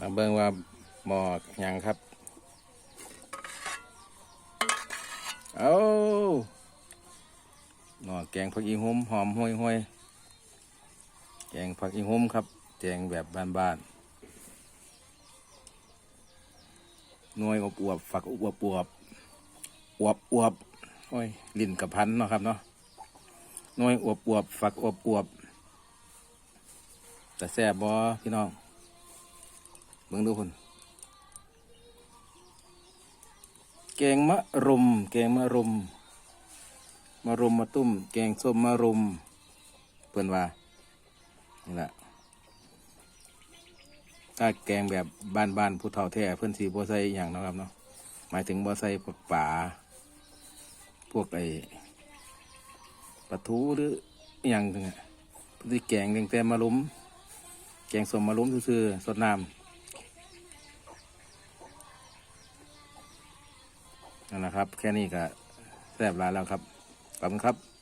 มาเบิ่งว่าหมอหยังครับเอาหมอแกงผักอีหุ่มหอมห้วยห้วยแกงผักอีหุ่มครับแกงแบบบ้านๆหน่วยอบอวบฝักอวบอวบอวบอวบโอ้ยลิ้นกับพันเนาะครับเนาะหน่วยอวบอวบฝักอวบอวบแต่แซ่บบ่พี่น้อง เบิ่งดูคนแกงมะรุม แกงมะรุม มะรุมมะตุ้ม แกงส้มมะรุม เพื่อนว่า นี่แหละถ้าแกงแบบบ้านๆผู้เฒ่าแท้เพื่อนสีบัวใสอย่างนะครับเนาะ หมายถึงบัวใส่พวกป่า พวกไอ้ปลาทูหรืออย่างนึงอะเพื่อนสิแกงแกงแต่มะรุม แกงส้มมะรุมซื่อๆสดน้ำ นั่นแหละครับ แค่นี้ก็แซ่บลายแล้วครับขอบคุณครับ